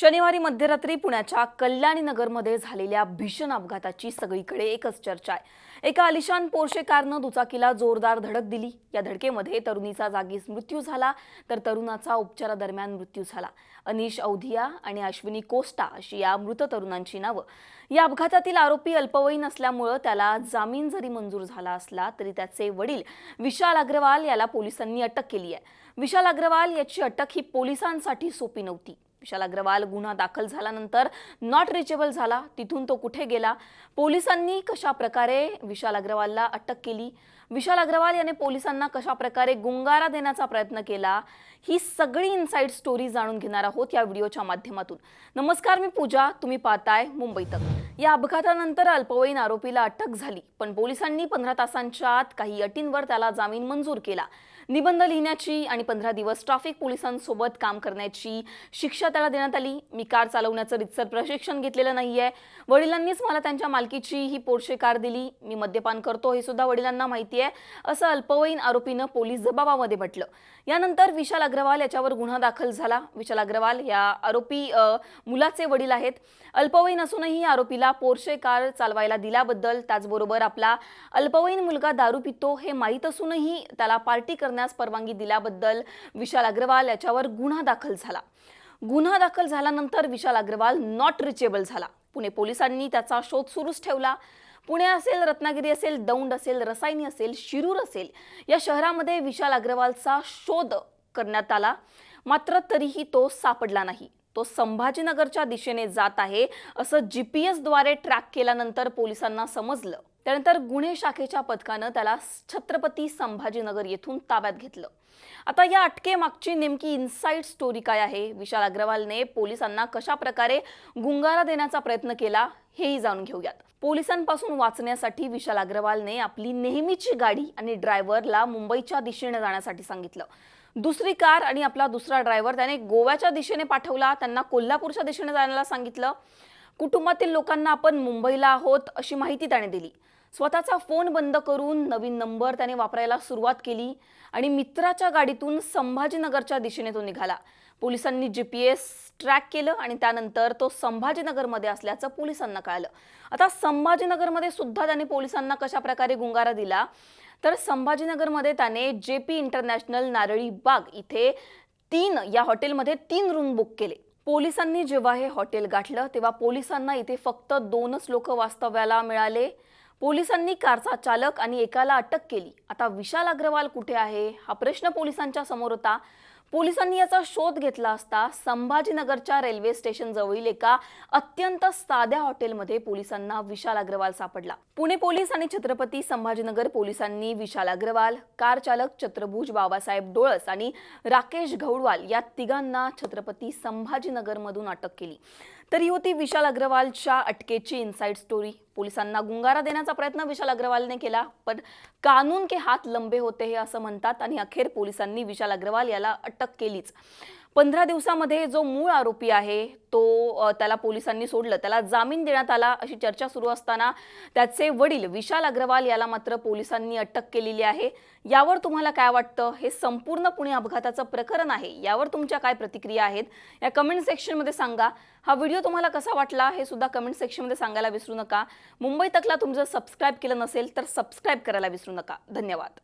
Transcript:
शनिवारी मध्यरात्री पुण्याच्या कल्याणी नगरमध्ये झालेल्या भीषण अपघाताची सगळीकडे एकच चर्चा आहे. एका आलिशान पोर्शे कारनं दुचाकीला जोरदार धडक दिली. या धडकेमध्ये तरुणीचा जागीच मृत्यू झाला. तर तरुणाचा उपचारादरम्यान मृत्यू झाला. अनिश औधिया आणि अश्विनी कोस्टा अशी या मृत तरुणांची नावं. या अपघातातील आरोपी अल्पवयीन असल्यामुळं त्याला जामीन जरी मंजूर झाला असला तरी त्याचे वडील विशाल अग्रवाल याला पोलिसांनी अटक केली आहे. विशाल अग्रवाल याची अटक ही पोलिसांसाठी सोपी नव्हती. विशाल अग्रवाल गुन्हा दाखल झाल्यानंतर नॉट रिचेबल झाला. तिथून तो कुठे गेला? पोलिसांनी कशा प्रकारे विशाल अग्रवालला अटक केली? विशाल अग्रवाल याने पोलिसांना कशा प्रकारे गुंगारा देण्याचा प्रयत्न केला? ही सगळी इनसाइड स्टोरी जाणून घेणार आहोत या व्हिडिओच्या माध्यमातून. नमस्कार मी पूजा. तुम्ही पाहताय मुंबई तक. या अपघातानंतर अल्पवयीन आरोपीला अटक झाली पण पोलिसांनी पंधरा तासांच्या आत काही अटींवर त्याला जामीन मंजूर केला. निबंध लिहिण्याची आणि पंधरा दिवस ट्रॅफिक पोलिसांसोबत काम करण्याची शिक्षा त्याला देण्यात आली. मी कार चालवण्याचं रितसर प्रशिक्षण घेतलेलं नाहीये. वडिलांनीच मला त्यांच्या मालकीची ही पोर्शे कार दिली. मी मद्यपान करतो हे सुद्धा वडिलांना माहिती आहे असं अल्पवयीन आरोपीनं पोलीस जबाबामध्ये म्हटलं. यानंतर विशाल अग्रवाल याच्यावर गुन्हा दाखल झाला. विशाल अग्रवाल या आरोपी मुलाचे वडील आहेत. अल्पवयीन असूनही आरोपीला पोर्शे कार चालवायला दिल्याबद्दल त्याचबरोबर आपला अल्पवयीन मुलगा दारू पितो हे माहीत असूनही त्याला पार्टी करण्यास परवानगी दिल्याबद्दल विशाल अग्रवाल याच्यावर गुन्हा दाखल झाला. गुन्हा दाखल झाल्यानंतर विशाल अग्रवाल नॉट रिचेबल झाला. पुणे पोलिसांनी त्याचा शोध सुरूच ठेवला. पुणे असेल रत्नागिरी असेल दौंड असेल रसायनी असेल शिरूर असेल या शहरामध्ये विशाल अग्रवालचा शोध करण्यात आला. मात्र तरीही तो सापडला नाही. तो संभाजीनगरच्या दिशेने जात आहे असं जी पी एसद्वारे ट्रॅक केल्यानंतर पोलिसांना समजलं. त्यानंतर गुन्हे शाखेच्या पथकानं त्याला छत्रपती संभाजीनगर येथून ताब्यात घेतलं. आता या अटकेमागची नेमकी इन्साईड स्टोरी काय आहे? विशाल अग्रवालने पोलिसांना कशा प्रकारे गुंगारा देण्याचा प्रयत्न केला हेही जाणून घेऊयात. पोलिसांपासून वाचण्यासाठी विशाल अग्रवालने आपली नेहमीची गाडी आणि ड्रायव्हरला मुंबईच्या दिशेने जाण्यासाठी सांगितलं. दुसरी कार आणि आपला दुसरा ड्रायव्हर त्याने गोव्याच्या दिशेने पाठवला त्यांना कोल्हापूरच्या दिशेने जाण्याला सांगितलं. कुटुंबातील लोकांना आपण मुंबईला आहोत अशी माहिती त्याने दिली. स्वतःचा फोन बंद करून नवीन नंबर त्याने वापरायला सुरुवात केली आणि मित्राच्या गाडीतून संभाजीनगरच्या दिशेने तो निघाला. पोलिसांनी जी पी एस ट्रॅक केलं आणि त्यानंतर तो संभाजीनगरमध्ये असल्याचं पोलिसांना कळालं. आता संभाजीनगरमध्ये सुद्धा त्याने पोलिसांना कशा प्रकारे गुंगारा दिला? तर संभाजीनगरमध्ये त्याने जे पी इंटरनॅशनल नारळी बाग इथे तीन या हॉटेलमध्ये तीन रूम बुक केले. पोलिसांनी जेव्हा हे हॉटेल गाठलं तेव्हा पोलिसांना इथे फक्त दोनच लोक वास्तव्याला मिळाले. पोलिसांनी कारचा चालक आणि एकाला अटक केली. आता विशाल अग्रवाल कुठे आहे? हा प्रश्न पोलिसांच्या समोर होता. पोलिसांनी याचा शोध घेतला असता संभाजीनगरच्या रेल्वे स्टेशन जवळील एका अत्यंत साध्या हॉटेलमध्ये पोलिसांना विशाल अग्रवाल सापडला. पुणे पोलीस आणि छत्रपती संभाजीनगर पोलिसांनी विशाल अग्रवाल कार चालक छत्रभुज बाबासाहेब डोळस आणि राकेश घौडवाल या तिघांना छत्रपती संभाजीनगरमधून अटक केली. तर ही होती विशाल अग्रवालच्या अटकेची इनसाइड स्टोरी पोलिसांना गुंगारा देण्याचा प्रयत्न विशाल अग्रवालने केला पण कानून के हात लंबे होते हे असं म्हणतात आणि अखेर पोलिसांनी विशाल अग्रवाल याला अटक केलीच. पंधरा दिवसामध्ये जो मूळ आरोपी आहे तो त्याला पोलिसांनी सोडलं. त्याला जामीन देण्यात आला अशी चर्चा सुरू असताना त्याचे वडील विशाल अग्रवाल याला मात्र पोलिसांनी अटक केलेली आहे. यावर तुम्हाला काय वाटतं? हे संपूर्ण पुणे अपघाताचं प्रकरण आहे. यावर तुमच्या काय प्रतिक्रिया आहेत? या कमेंट सेक्शनमध्ये सांगा. हा व्हिडिओ तुम्हाला कसा वाटला? हे सुद्धा कमेंट सेक्शनमध्ये सांगायला विसरू नका. मुंबई तकला तुमचं सबस्क्राईब केलं नसेल तर सबस्क्राईब करायला विसरू नका. धन्यवाद.